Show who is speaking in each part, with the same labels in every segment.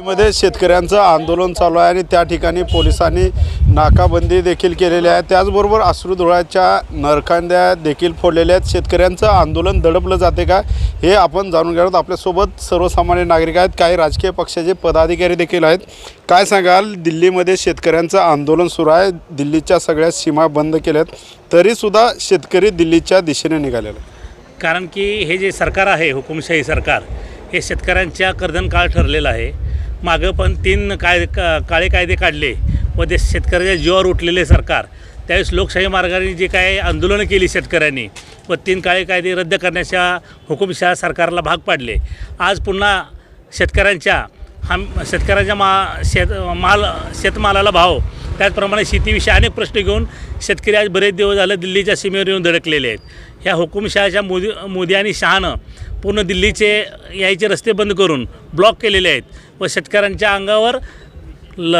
Speaker 1: मध्ये शेतकऱ्यांचं आंदोलन चालू आहे आणि त्या ठिकाणी पोलिसांनी नाकाबंदी देखील केलेली आहे. त्याचबरोबर अश्रुधुळाच्या नरखांद्या देखील फोडलेल्या आहेत. शेतकऱ्यांचं आंदोलन दडपलं जाते का हे आपण जाणून घेणार आपल्यासोबत सर्वसामान्य नागरिक आहेत. काही राजकीय पक्षाचे पदाधिकारी देखील आहेत. काय सांगाल? दिल्लीमध्ये शेतकऱ्यांचं आंदोलन सुरू आहे. दिल्लीच्या सगळ्या सीमा बंद केल्या आहेत तरीसुद्धा शेतकरी दिल्लीच्या दिशेने निघालेला
Speaker 2: कारण की हे जे सरकार आहे हुकुमशाही सरकार हे शेतकऱ्यांच्या कर्दन काळ ठरलेलं आहे. मागं पण तीन काय का काळे कायदे काढले. व ते शेतकऱ्याच्या जीवावर उठलेले सरकार. त्यावेळेस लोकशाही मार्गाने जे काय आंदोलनं केली शेतकऱ्यांनी व तीन काळे कायदे रद्द करण्याच्या हुकुमशहा सरकारला भाग पाडले. आज पुन्हा शेतकऱ्यांच्या हम शेतकऱ्याच्या मा शेत माल शेतमालाला भाव. त्याचप्रमाणे शेतीविषयी अनेक प्रश्न घेऊन शेतकरी आज बरेच दिवस झालं दिल्लीच्या सीमेवर येऊन धडकलेले आहेत. ह्या हुकुमशहाच्या मोदी मोदी आणि शहानं पूर्ण दिल्लीचे यायचे रस्ते बंद करून ब्लॉक केलेले आहेत. व शेतकऱ्यांच्या अंगावर ल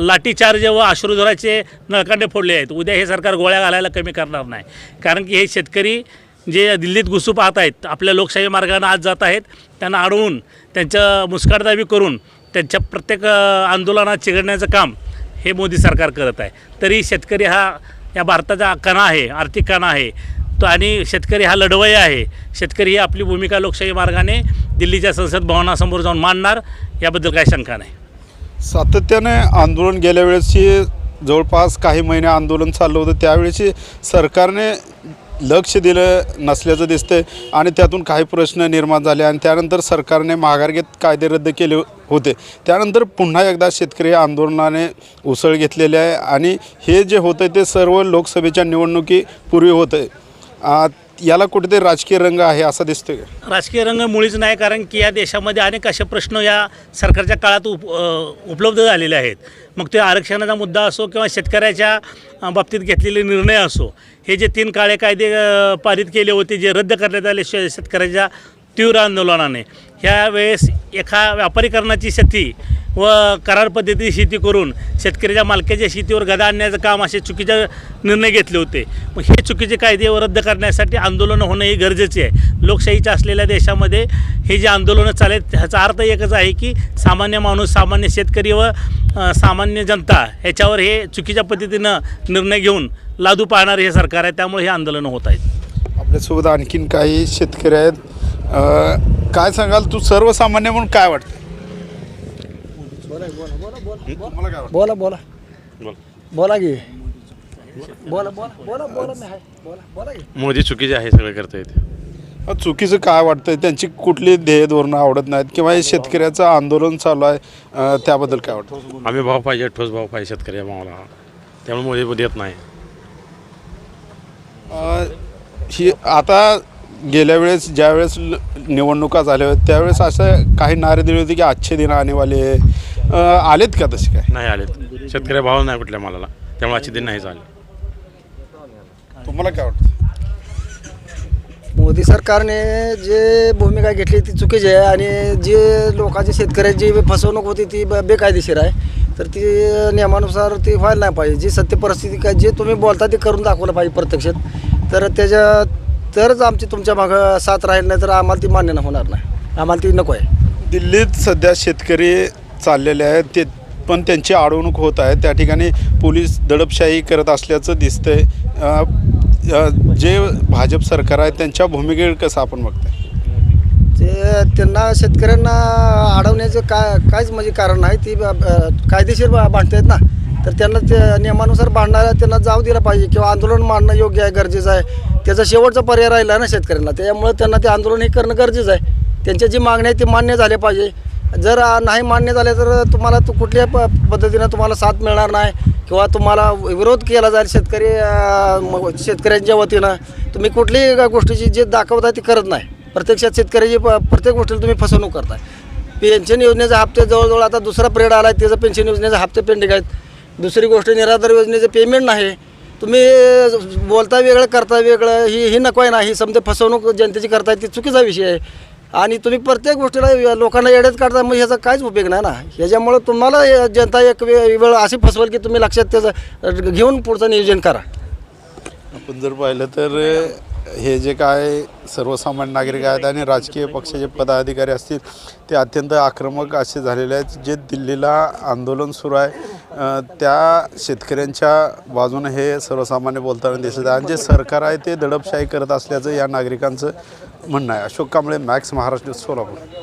Speaker 2: लाठीचार्ज व अश्रुधुराचे नळकांडे फोडले आहेत. उद्या हे सरकार गोळ्या घालायला कमी करणार नाही. कारण की हे शेतकरी जे दिल्लीत घुसू पाहत आहेत आपल्या लोकशाही मार्गाने आज जात आहेत त्यांना अडवून त्यांच्या मुस्काटदाबी करून त्यांच्या प्रत्येक आंदोलनात चिघडण्याचं काम हे मोदी सरकार करत आहे. तरी शेतकरी हा या भारताचा कणा आहे आर्थिक कणा आहे. तो आणि शेतकरी हा लढवय आहे. शेतकरी ही आपली भूमिका लोकशाही मार्गाने दिल्लीच्या संसद भवनासमोर जाऊन मांडणार याबद्दल काही शंका नाही.
Speaker 1: सातत्याने आंदोलन गेल्या वेळेसची जवळपास काही महिने आंदोलन चाललं होतं त्यावेळेची सरकारने लक्ष दिलं नसल्याचं दिसतंय आणि त्यातून काही प्रश्न निर्माण झाले आणि त्यानंतर सरकारने माघार घेत कायदे रद्द केले होते. त्यानंतर पुन्हा एकदा शेतकरी आंदोलनाने उसळ घेतलेली आहे आणि हे जे होतं ते सर्व लोकसभेच्या निवडणुकीपूर्वी होतं याला कुठेतरी राजकीय रंग आहे असं दिसतोय. का
Speaker 2: राजकीय रंग मुळीच नाही कारण की या देशामध्ये अनेक असे प्रश्न या सरकारच्या काळात उप अ, उपलब्ध झालेले आहेत. मग ते आरक्षणाचा मुद्दा असो किंवा शेतकऱ्याच्या अ, बाबतीत घेतलेले निर्णय असो हे जे तीन काळे कायदे अ, पारित केले होते जे रद्द करण्यात आले शे शेतकऱ्याच्या तीव्र आंदोलनाने. ह्या वेळेस एका व्यापारीकरणाची शेती व करार पद्धती शेती करून शेतकऱ्याच्या मालकीच्या शेतीवर गदा आणण्याचं काम असे चुकीचे निर्णय घेतले होते. मग हे चुकीचे कायदे रद्द करण्यासाठी आंदोलनं होणं ही गरजेचे आहे. लोकशाहीच्या असलेल्या देशामध्ये हे जे आंदोलनं चालेल ह्याचा अर्थ एकच आहे की सामान्य माणूस सामान्य शेतकरी व सामान्य जनता ह्याच्यावर हे चुकीच्या पद्धतीनं निर्णय घेऊन लादू पाहणारे हे सरकार आहे. त्यामुळे हे आंदोलनं होत आहेत
Speaker 1: आपल्यासोबत आणखीन काही शेतकरी आहेत. काय सांगाल? तू सर्वसामान्य म्हणून काय वाटतं तुम्हाला काय वाटतं
Speaker 3: बोला. बोला. बोला की. बोला बोला बोला बोला मी आहे. बोला बोला की.
Speaker 4: मोदी चुकीचे आहे सगळं करतायत.
Speaker 1: अ, चुकीचं काय वाटतंय? त्यांची कुठली ध्येय धोरणं आवडत नाहीत किंवा हे शेतकऱ्याचं आंदोलन चालू आहे अ, त्याबद्दल काय वाटतं
Speaker 4: आम्ही भाव पाहिजे ठोस भाव पाहिजे शेतकरी भावाला. त्यामुळे मोदी देत नाही.
Speaker 1: अ, ही आता गेल्या वेळेस ज्यावेळेस निवडणुका झाल्या होत्या त्यावेळेस असं काही नारे दिले होते की आजचे दिन आने वाले. अ, आलेत का तसे काय?
Speaker 4: नाही आलेत. शेतकरी भाव नाही कुठल्या मालाला. त्यामुळे आजचे दिन नाही झाले
Speaker 1: तुम्हाला काय वाटतं?
Speaker 3: मोदी सरकारने जे भूमिका घेतली ती चुकीची आहे आणि जे लोकांची शेतकऱ्यांची फसवणूक होती ती ब- बेकायदेशीर आहे. तर ती नियमानुसार ती व्हायला नाही पाहिजे. जी सत्य परिस्थिती काय जे तुम्ही बोलता ते करून दाखवलं पाहिजे प्रत्यक्षात. तर त्याच्या तरच आमची तुमच्या मागं साथ राहील नाही तर आम्हाला ती मान्य होणार नाही. आम्हाला ती नको आहे.
Speaker 1: दिल्लीत सध्या शेतकरी चाललेले आहेत ते पण त्यांची अडवणूक होत आहे. त्या ठिकाणी पोलीस दडपशाही करत असल्याचं दिसतंय. जे भाजप सरकार आहे त्यांच्या भूमिकेकडे कसं आपण बघताय?
Speaker 3: ते त्यांना शेतकऱ्यांना अडवण्याचं काय काहीच म्हणजे कारण नाही ती कायदेशीर बा- भांडतायत ना. तर त्यांना त्या नियमानुसार भांडणाऱ्या त्यांना जाऊ दिलं पाहिजे किंवा आंदोलन मांडणं योग्य आहे गरजेचं आहे. त्याचा शेवटचा पर्याय राहिला ना शेतकऱ्यांना. त्यामुळे त्यांना ते आंदोलन हे करणं गरजेचं आहे. त्यांच्या जी मागणी आहे ती मान्य झाले पाहिजे. जर नाही मान्य झाले तर तुम्हाला तू कुठल्याही प पद्धतीनं तुम्हाला साथ मिळणार नाही किंवा तुम्हाला विरोध केला जाईल शेतकरी शेतकऱ्यांच्या वतीनं तुम्ही कुठलीही गोष्टीची जे दाखवता ती करत नाही. प्रत्यक्षात शेतकऱ्याची प- प्रत्येक गोष्टीला तुम्ही फसवणूक करताय. पेन्शन योजनेचा हप्ते जवळजवळ आता दुसरा पिरियड आला आहे त्याचं पेन्शन योजनेचे हप्ते पेंडिंग आहेत. दुसरी गोष्ट निराधार योजनेचं पेमेंट नाही. तुम्ही बोलता वेगळं करता वेगळं ही ही नको आहे ना ही समजा फसवणूक जनतेची करताय ती चुकीचा विषय आहे. आणि तुम्ही प्रत्येक गोष्टीला लोकांना येड्यात काढता मग ह्याचा काहीच उपयोग नाही ना. ह्याच्यामुळं तुम्हाला जनता एक वेळ अशी फसवल की तुम्ही लक्षात त्याचं घेऊन पुढचं नियोजन करा.
Speaker 1: आपण जर पाहिलं तर हे जे काय सर्वसामान्य नागरिक आहेत आणि राजकीय पक्षाचे पदाधिकारी असतील ते अत्यंत आक्रमक असे झालेले आहेत जे दिल्लीला आंदोलन सुरू आहे. त्या शेतकऱ्यांच्या बाजूने हे सर्वसामान्य बोलताना दिसत आहे. आणि जे सरकार आहे ते दडपशाही करत असल्याचं या नागरिकांचं म्हणणं आहे. अशोक कांबळे मॅक्स महाराष्ट्र सोलापूर.